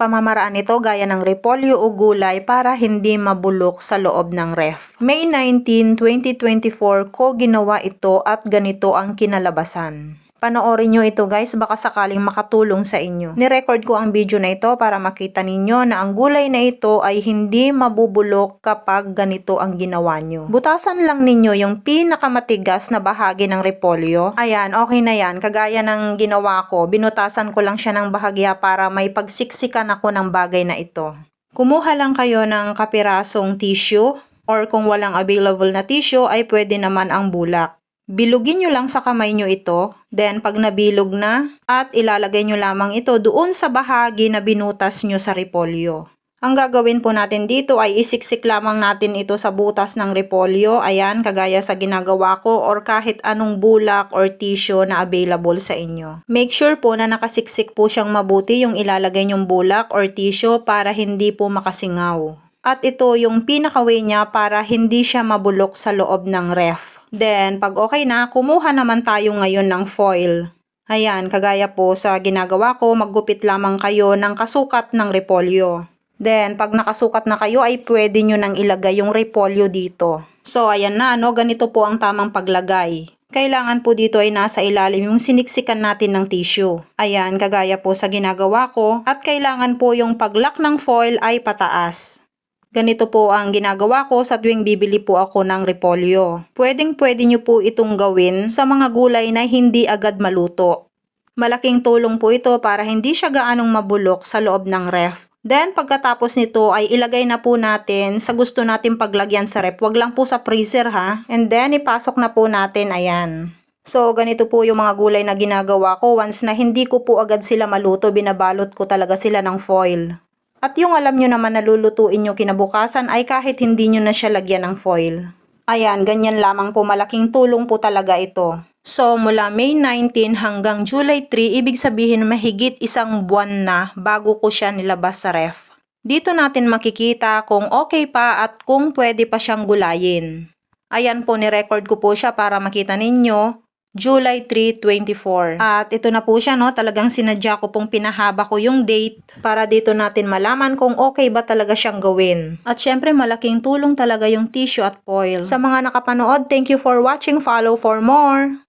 Pamamaraan ito gaya ng repolyo o gulay para hindi mabulok sa loob ng ref. May 19, 2024 ko ginawa ito at ganito ang kinalabasan. Panoorin nyo ito guys, baka sakaling makatulong sa inyo. Nirecord ko ang video na ito para makita ninyo na ang gulay na ito ay hindi mabubulok kapag ganito ang ginawa nyo. Butasan lang ninyo yung pinakamatigas na bahagi ng repolyo. Ayan, okay na yan. Kagaya ng ginawa ko, binutasan ko lang siya ng bahagya para may pagsiksikan ako ng bagay na ito. Kumuha lang kayo ng kapirasong tissue or kung walang available na tissue ay pwede naman ang bulak. Bilugin nyo lang sa kamay nyo ito. Then, pag nabilog na, at ilalagay nyo lamang ito doon sa bahagi na binutas nyo sa repolyo. Ang gagawin po natin dito ay isiksik lamang natin ito sa butas ng repolyo. Ayan, kagaya sa ginagawa ko or kahit anong bulak or tissue na available sa inyo. Make sure po na nakasiksik po siyang mabuti yung ilalagay nyong bulak or tissue para hindi po makasingaw. At ito yung pinaka-way niya para hindi siya mabulok sa loob ng ref. Then, pag okay na, kumuha naman tayo ngayon ng foil. Ayan, kagaya po sa ginagawa ko, maggupit lamang kayo ng kasukat ng repolyo. Then, pag nakasukat na kayo, ay pwede nyo nang ilagay yung repolyo dito. So, ayan na, no? ganito po ang tamang paglagay. Kailangan po dito ay nasa ilalim yung siniksikan natin ng tissue. Ayan, kagaya po sa ginagawa ko. At kailangan po yung paglock ng foil ay pataas. Ganito po ang ginagawa ko sa tuwing bibili po ako ng repolyo. Pwedeng pwede nyo po itong gawin sa mga gulay na hindi agad maluto. Malaking tulong po ito para hindi siya gaanong mabulok sa loob ng ref. Then pagkatapos nito ay ilagay na po natin sa gusto natin paglagyan sa ref. Wag lang po sa freezer ha. And then ipasok na po natin ayan. So, ganito po yung mga gulay na ginagawa ko. Once na hindi ko po agad sila maluto, binabalot ko talaga sila ng foil. At yung alam nyo naman na lulutuin nyo kinabukasan ay kahit hindi nyo na siya lagyan ng foil. Ayan, ganyan lamang po malaking tulong po talaga ito. So, mula May 19 hanggang July 3, ibig sabihin mahigit isang buwan na bago ko siya nilabas sa ref. Dito natin makikita kung okay pa at kung pwede pa siyang gulayin. Ayan po, ni-record ko po siya para makita ninyo July 3, 24. At ito na po siya, no? Talagang sinadya ko pong pinahaba ko yung date para dito natin malaman kung okay ba talaga siyang gawin. At syempre, malaking tulong talaga yung tissue at foil. Sa mga nakapanood, thank you for watching. Follow for more.